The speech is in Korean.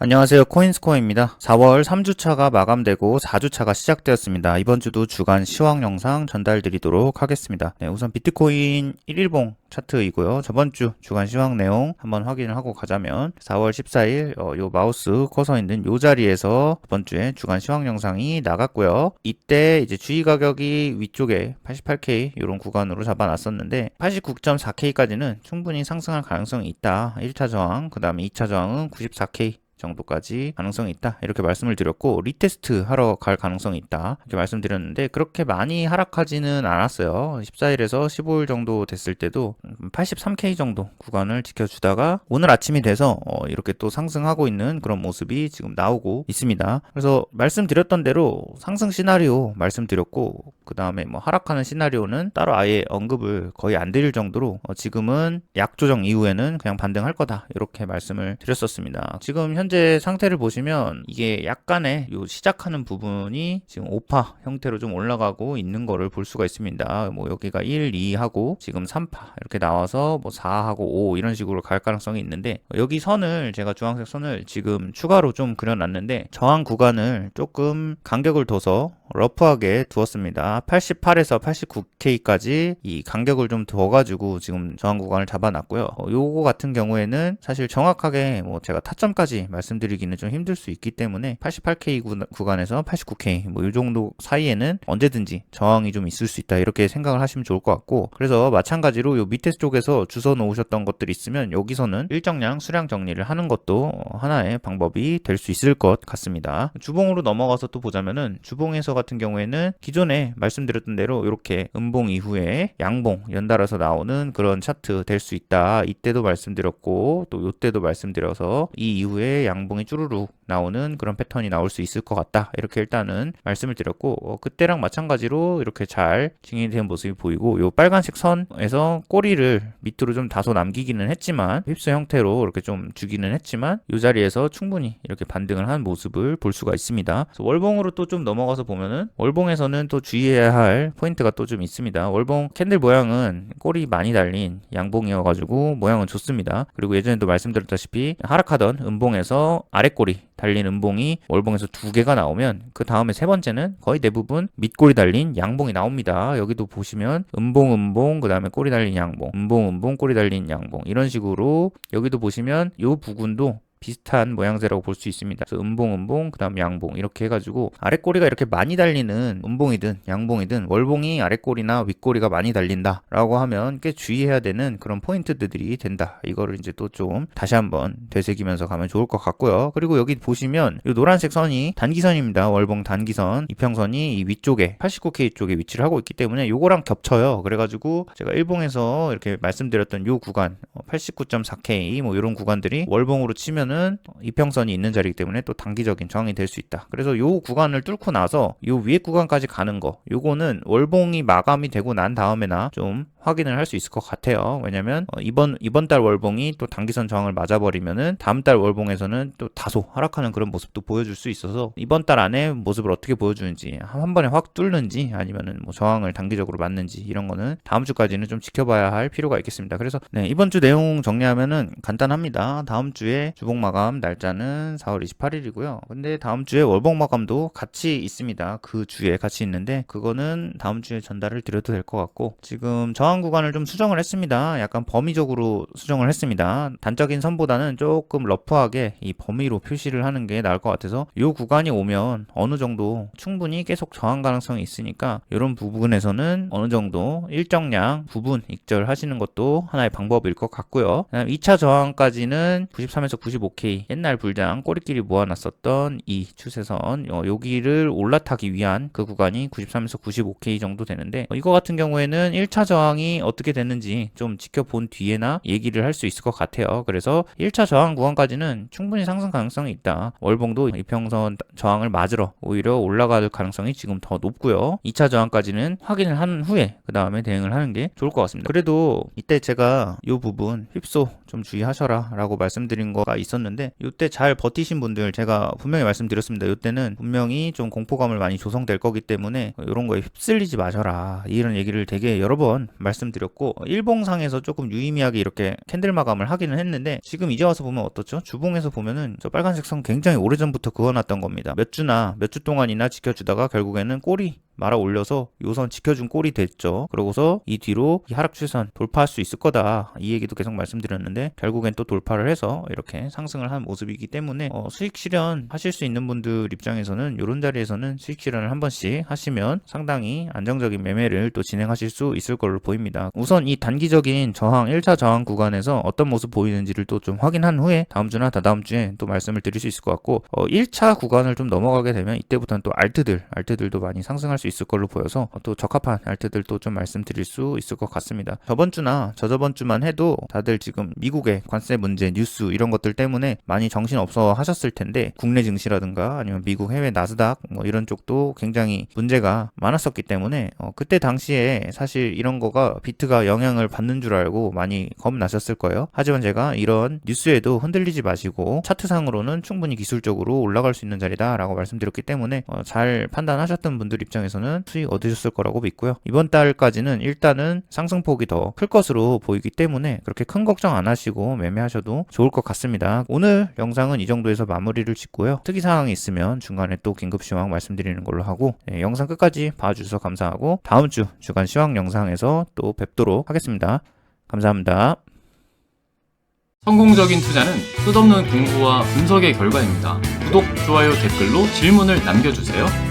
안녕하세요. 코인스코어입니다. 4월 3주차가 마감되고 4주차가 시작되었습니다. 이번 주도 주간 시황 영상 전달 드리도록 하겠습니다. 네, 우선 비트코인 1일봉 차트이고요. 저번 주 주간 시황 내용 한번 확인을 하고 가자면 4월 14일 어, 요 마우스 커서 있는 요 자리에서 저번 주에 주간 시황 영상이 나갔고요. 이때 이제 주의 가격이 위쪽에 88K 이런 구간으로 잡아놨었는데 89.4K까지는 충분히 상승할 가능성이 있다. 1차 저항, 그 다음에 2차 저항은 94K 정도까지 가능성이 있다. 이렇게 말씀을 드렸고 리테스트 하러 갈 가능성이 있다. 이렇게 말씀드렸는데 그렇게 많이 하락하지는 않았어요. 14일에서 15일 정도 됐을 때도 83K 정도 구간을 지켜주다가 오늘 아침이 돼서 어, 이렇게 또 상승하고 있는 그런 모습이 지금 나오고 있습니다. 그래서 말씀드렸던 대로 상승 시나리오 말씀드렸고 그 다음에 뭐 하락하는 시나리오는 따로 아예 언급을 거의 안 드릴 정도로 어, 지금은 약 조정 이후에는 그냥 반등할 거다 이렇게 말씀을 드렸었습니다 지금 현 현재 상태를 보시면 이게 약간의 요 시작하는 부분이 지금 오파 형태로 좀 올라가고 있는 거를 볼 수가 있습니다. 뭐 여기가 1, 2 하고 지금 3파 이렇게 나와서 뭐 4하고 5 이런 식으로 갈 가능성이 있는데 여기 선을 제가 주황색 선을 지금 추가로 좀 그려놨는데 저항 구간을 조금 간격을 둬서 러프하게 두었습니다. 88에서 89K까지 이 간격을 좀 둬가지고 지금 저항 구간을 잡아놨고요. 어, 요거 같은 경우에는 사실 정확하게 뭐 제가 타점까지 말씀드리기는 좀 힘들 수 있기 때문에 88K 구간에서 89K 뭐이 정도 사이에는 언제든지 저항이 좀 있을 수 있다 이렇게 생각을 하시면 좋을 것 같고 그래서 마찬가지로 요 밑에 쪽에서 주워 놓으셨던 것들 있으면 여기서는 일정량 수량 정리를 하는 것도 하나의 방법이 될 수 있을 것 같습니다. 주봉으로 넘어가서 또 보자면은 주봉에서 같은 경우에는 기존에 말씀드렸던 대로 이렇게 음봉 이후에 양봉 연달아서 나오는 그런 차트 될 수 있다. 이때도 말씀드렸고 또 이때도 말씀드려서 이 이후에 양봉이 쭈루룩 나오는 그런 패턴이 나올 수 있을 것 같다. 이렇게 일단은 말씀을 드렸고 어, 그때랑 마찬가지로 이렇게 잘 진행된 모습이 보이고 이 빨간색 선에서 꼬리를 밑으로 좀 다소 남기기는 했지만 휩스 형태로 이렇게 좀 주기는 했지만 이 자리에서 충분히 이렇게 반등을 한 모습을 볼 수가 있습니다. 월봉으로 또 좀 넘어가서 보면 은 월봉에서는 또 주의해야 할 포인트가 또 좀 있습니다. 월봉 캔들 모양은 꼬리 많이 달린 양봉이어가지고 모양은 좋습니다. 그리고 예전에도 말씀드렸다시피 하락하던 음봉에서 아랫꼬리 달린 음봉이 월봉에서 두 개가 나오면 그 다음에 세 번째는 거의 대부분 밑꼬리 달린 양봉이 나옵니다. 여기도 보시면 음봉 음봉 그 다음에 꼬리 달린 양봉 음봉 음봉 꼬리 달린 양봉 이런 식으로 여기도 보시면 요 부분도 비슷한 모양새라고 볼 수 있습니다. 그래서 음봉, 음봉, 그 다음 양봉 이렇게 해가지고 아랫꼬리가 이렇게 많이 달리는 음봉이든 양봉이든 월봉이 아랫꼬리나 윗꼬리가 많이 달린다라고 하면 꽤 주의해야 되는 그런 포인트들이 된다. 이거를 이제 또 좀 다시 한번 되새기면서 가면 좋을 것 같고요. 그리고 여기 보시면 이 노란색 선이 단기선입니다. 월봉 단기선 이평선이 이 위쪽에 89K 쪽에 위치를 하고 있기 때문에 요거랑 겹쳐요. 그래가지고 제가 일봉에서 이렇게 말씀드렸던 요 구간 89.4K 뭐 이런 구간들이 월봉으로 치면 보면은 이평선이 있는 자리이기 때문에 또 단기적인 저항이 될 수 있다. 그래서 요 구간을 뚫고 나서 요 위에 구간까지 가는 거 요거는 월봉이 마감이 되고 난 다음에나 좀 확인을 할 수 있을 것 같아요. 왜냐면 어, 이번 이번 달 월봉이 또 단기선 저항을 맞아버리면은 다음 달 월봉에서는 또 다소 하락하는 그런 모습도 보여줄 수 있어서 이번 달 안에 모습을 어떻게 보여주는지 한 번에 확 뚫는지 아니면은 뭐 저항을 단기적으로 맞는지 이런 거는 다음 주까지는 좀 지켜봐야 할 필요가 있겠습니다. 그래서 네, 이번 주 내용 정리하면은 간단합니다. 다음 주에 주봉 마감 날짜는 4월 28일이고요. 근데 다음 주에 월봉 마감도 같이 있습니다. 그 주에 같이 있는데 그거는 다음 주에 전달을 드려도 될 것 같고 지금 저항 저항 구간을 좀 수정을 했습니다. 약간 범위적으로 수정을 했습니다. 단적인 선보다는 조금 러프하게 이 범위로 표시를 하는 게 나을 것 같아서 이 구간이 오면 어느 정도 충분히 계속 저항 가능성이 있으니까 이런 부분에서는 어느 정도 일정량 부분 익절하시는 것도 하나의 방법일 것 같고요. 2차 저항까지는 93에서 95K 옛날 불장 꼬리끼리 모아놨었던 이 추세선 어, 여기를 올라타기 위한 그 구간이 93에서 95K 정도 되는데 어, 이거 같은 경우에는 1차 저항이 어떻게 됐는지 좀 지켜본 뒤에나 얘기를 할 수 있을 것 같아요. 그래서 1차 저항 구간까지는 충분히 상승 가능성이 있다. 월봉도 이평선 저항을 맞으러 오히려 올라갈 가능성이 지금 더 높고요. 2차 저항까지는 확인을 한 후에 그 다음에 대응을 하는 게 좋을 것 같습니다. 그래도 이때 제가 이 부분 휩소 좀 주의하셔라 라고 말씀드린 거가 있었는데 이때 잘 버티신 분들 제가 분명히 말씀드렸습니다. 이때는 분명히 좀 공포감을 많이 조성될 거기 때문에 이런 거에 휩쓸리지 마셔라 이런 얘기를 되게 여러 번 말씀드렸고 어, 일봉상에서 조금 유의미하게 이렇게 캔들 마감을 하기는 했는데 지금 이제 와서 보면 어떻죠? 주봉에서 보면은 저 빨간색 선 굉장히 오래전부터 그어놨던 겁니다. 몇 주나 몇 주 동안이나 지켜주다가 결국에는 꼬리 말아 올려서 요선 지켜준 꼴이 됐죠. 그러고서 이 뒤로 이 하락 추세선 돌파할 수 있을 거다. 이 얘기도 계속 말씀드렸는데 결국엔 또 돌파를 해서 이렇게 상승을 한 모습이기 때문에 어, 수익 실현 하실 수 있는 분들 입장에서는 이런 자리에서는 수익 실현을 한 번씩 하시면 상당히 안정적인 매매를 또 진행하실 수 있을 걸로 보입니다. 우선 이 단기적인 저항 1차 저항 구간에서 어떤 모습 보이는지를 또 좀 확인한 후에 다음 주나 다다음 주에 또 말씀을 드릴 수 있을 것 같고 어, 1차 구간을 좀 넘어가게 되면 이때부터는 또 알트들 알트들도 많이 상승할 수 있을 걸로 보여서 또 적합한 알트들도 좀 말씀드릴 수 있을 것 같습니다. 저번 주나 저저번 주만 해도 다들 지금 미국의 관세 문제 뉴스 이런 것들 때문에 많이 정신 없어 하셨을 텐데 국내 증시라든가 아니면 미국 해외 나스닥 뭐 이런 쪽도 굉장히 문제가 많았었기 때문에 어, 그때 당시에 사실 이런 거가 비트가 영향을 받는 줄 알고 많이 겁나셨을 거예요. 하지만 제가 이런 뉴스에도 흔들리지 마시고 차트상으로는 충분히 기술적으로 올라갈 수 있는 자리다라고 말씀드렸기 때문에 어, 잘 판단하셨던 분들 입장에 서는 수익 얻으셨을 거라고 믿고요. 이번 달까지는 일단은 상승폭이 더 클 것으로 보이기 때문에 그렇게 큰 걱정 안 하시고 매매하셔도 좋을 것 같습니다. 오늘 영상은 이 정도에서 마무리를 짓고요. 특이 사항이 있으면 중간에 또 긴급 시황 말씀드리는 걸로 하고 네, 영상 끝까지 봐주셔서 감사하고 다음 주 주간 시황 영상에서 또 뵙도록 하겠습니다. 감사합니다. 성공적인 투자는 끝없는 공부와 분석의 결과입니다. 구독, 좋아요, 댓글로 질문을 남겨주세요.